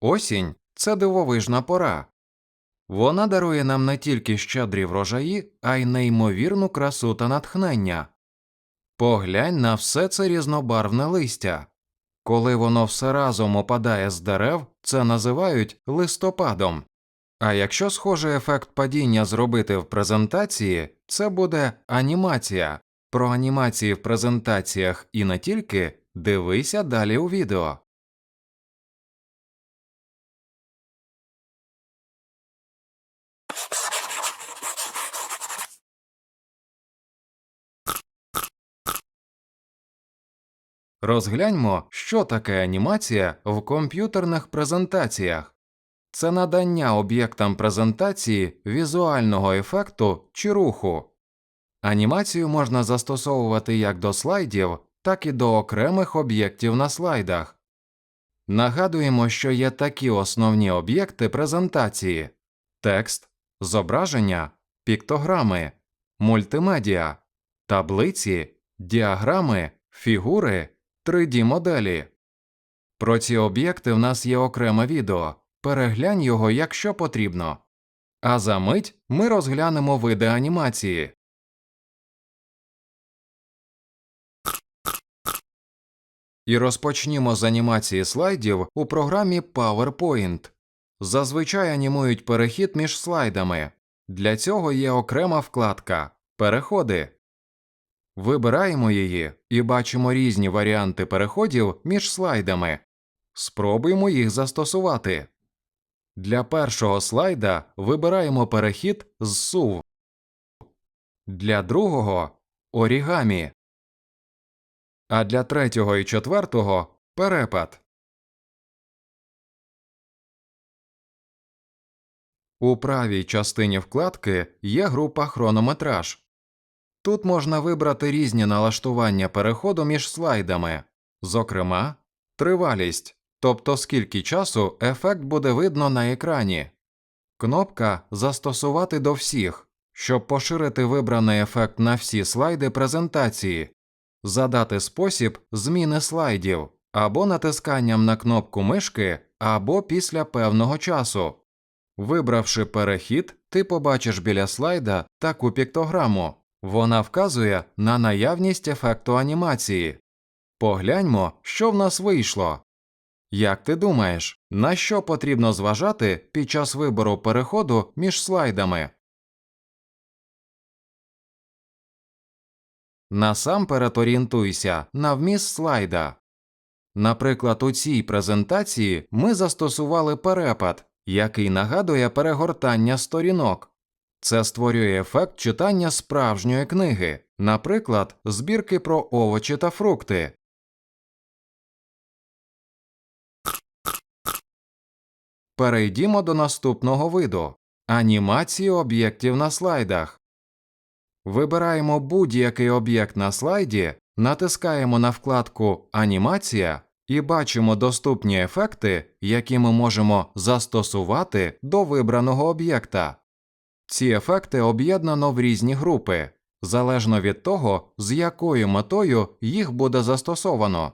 Осінь це дивовижна пора. Вона дарує нам не тільки щедрі врожаї, а й неймовірну красу та натхнення. Поглянь на все це різнобарвне листя. Коли воно все разом опадає з дерев, це називають листопадом. А якщо схожий ефект падіння зробити в презентації, це буде анімація. Про анімації в презентаціях і не тільки дивися далі у відео. Розгляньмо, що таке анімація в комп'ютерних презентаціях. Це надання об'єктам презентації візуального ефекту чи руху. Анімацію можна застосовувати як до слайдів, так і до окремих об'єктів на слайдах. Нагадуємо, що є такі основні об'єкти презентації: текст, зображення, піктограми, мультимедіа, таблиці, діаграми, фігури, 3D моделі. Про ці об'єкти в нас є окреме відео. Переглянь його, якщо потрібно. А за мить ми розглянемо види анімації. І розпочнімо з анімації слайдів у програмі PowerPoint. Зазвичай анімують перехід між слайдами. Для цього є окрема вкладка Переходи. Вибираємо її і бачимо різні варіанти переходів між слайдами. Спробуємо їх застосувати. Для першого слайда вибираємо перехід з SUV. Для другого орігамі. А для третього і четвертого перепад. У правій частині вкладки є група хронометраж. Тут можна вибрати різні налаштування переходу між слайдами, зокрема, тривалість, тобто скільки часу ефект буде видно на екрані, кнопка Застосувати до всіх, щоб поширити вибраний ефект на всі слайди презентації, задати спосіб зміни слайдів або натисканням на кнопку мишки, або після певного часу. Вибравши перехід, ти побачиш біля слайда таку піктограму. Вона вказує на наявність ефекту анімації. Погляньмо, що в нас вийшло. Як ти думаєш, на що потрібно зважати під час вибору переходу між слайдами? Насамперед орієнтуйся на вміст слайда. Наприклад, у цій презентації ми застосували перепад, який нагадує перегортання сторінок. Це створює ефект читання справжньої книги, наприклад, збірки про овочі та фрукти. Перейдімо до наступного виду анімації об'єктів на слайдах. Вибираємо будь-який об'єкт на слайді, натискаємо на вкладку Анімація і бачимо доступні ефекти, які ми можемо застосувати до вибраного об'єкта. Ці ефекти об'єднано в різні групи, залежно від того, з якою метою їх буде застосовано.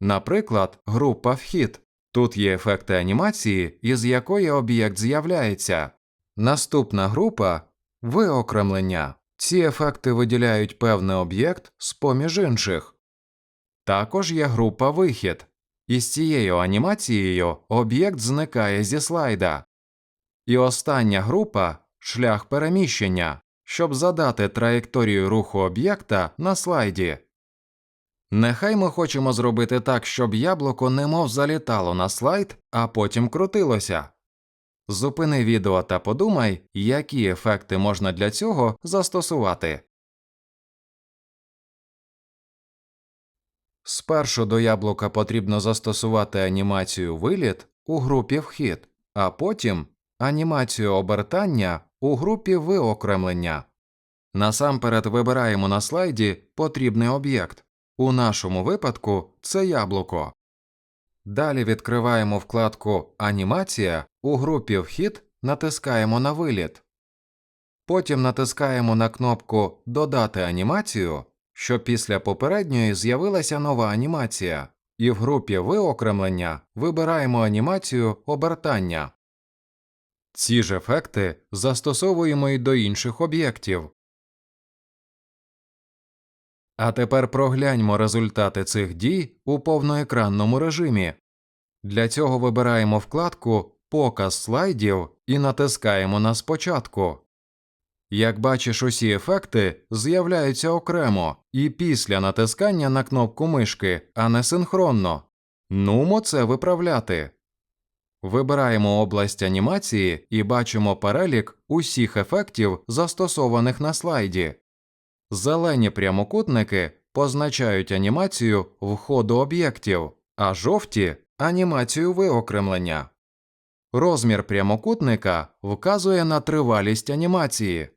Наприклад, група вхід. Тут є ефекти анімації, із якої об'єкт з'являється. Наступна група виокремлення. Ці ефекти виділяють певний об'єкт з поміж інших. Також є група вихід. Із цією анімацією об'єкт зникає зі слайда. І остання група шлях переміщення, щоб задати траєкторію руху об'єкта на слайді. Нехай ми хочемо зробити так, щоб яблуко немов залітало на слайд, а потім крутилося. Зупини відео та подумай, які ефекти можна для цього застосувати. Спершу до яблука потрібно застосувати анімацію виліт у групі вхід, а потім анімацію обертання у групі виокремлення. Насамперед вибираємо на слайді потрібний об'єкт. У нашому випадку це яблуко. Далі відкриваємо вкладку Анімація у групі Вхід натискаємо на виліт. Потім натискаємо на кнопку Додати анімацію, щоб після попередньої з'явилася нова анімація, і в групі виокремлення вибираємо анімацію обертання. Ці ж ефекти застосовуємо і до інших об'єктів. А тепер прогляньмо результати цих дій у повноекранному режимі. Для цього вибираємо вкладку Показ слайдів і натискаємо на спочатку. Як бачиш, усі ефекти з'являються окремо і після натискання на кнопку мишки, а не синхронно. Нумо це виправляти. Вибираємо область анімації і бачимо перелік усіх ефектів, застосованих на слайді. Зелені прямокутники позначають анімацію входу об'єктів, а жовті анімацію виокремлення. Розмір прямокутника вказує на тривалість анімації.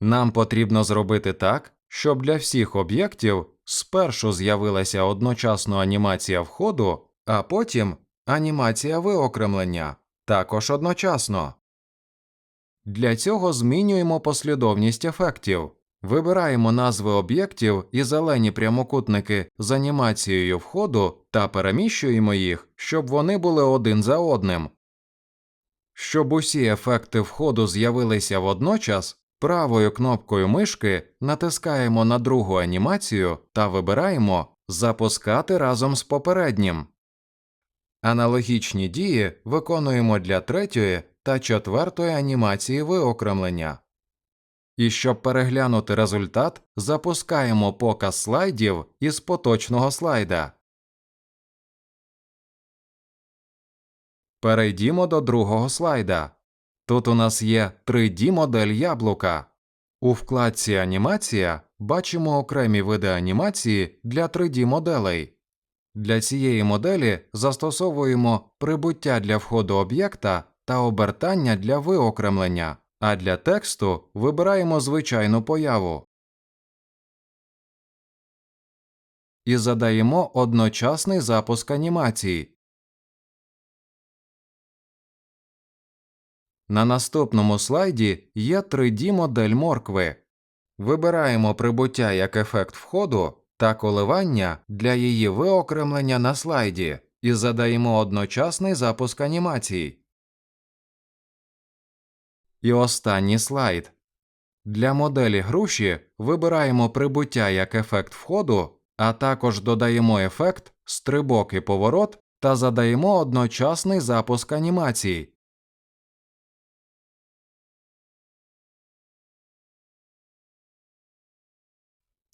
Нам потрібно зробити так, щоб для всіх об'єктів спершу з'явилася одночасно анімація входу, а потім анімація виокремлення також одночасно. Для цього змінюємо послідовність ефектів. Вибираємо назви об'єктів і зелені прямокутники з анімацією входу та переміщуємо їх, щоб вони були один за одним. Щоб усі ефекти входу з'явилися водночас, правою кнопкою мишки натискаємо на другу анімацію та вибираємо Запускати разом з попереднім. Аналогічні дії виконуємо для третьої та четвертої анімації виокремлення. І щоб переглянути результат, запускаємо показ слайдів із поточного слайда. Перейдімо до другого слайда. Тут у нас є 3D модель яблука. У вкладці Анімація бачимо окремі види анімації для 3D моделей. Для цієї моделі застосовуємо прибуття для входу об'єкта та обертання для виокремлення, а для тексту вибираємо звичайну появу. І задаємо одночасний запуск анімації. На наступному слайді є 3D модель моркви. Вибираємо прибуття як ефект входу та коливання для її виокремлення на слайді і задаємо одночасний запуск анімацій. І останній слайд. Для моделі груші вибираємо прибуття як ефект входу, а також додаємо ефект стрибок і поворот та задаємо одночасний запуск анімацій.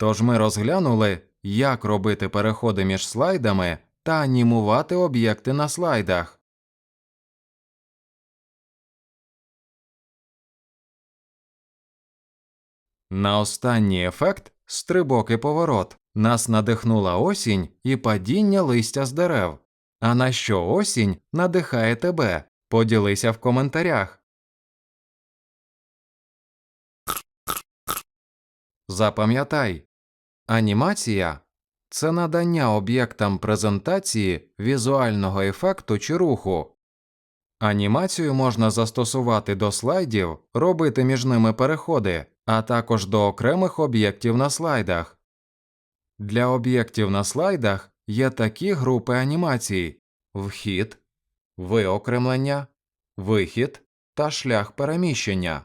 Тож ми розглянули, як робити переходи між слайдами та анімувати об'єкти на слайдах. На останній ефект стрибок і поворот нас надихнула осінь і падіння листя з дерев. А на що осінь надихає тебе? Поділися в коментарях. Запам'ятай, анімація це надання об'єктам презентації візуального ефекту чи руху. Анімацію можна застосувати до слайдів, робити між ними переходи, а також до окремих об'єктів на слайдах. Для об'єктів на слайдах є такі групи анімацій вхід, виокремлення, вихід та шлях переміщення.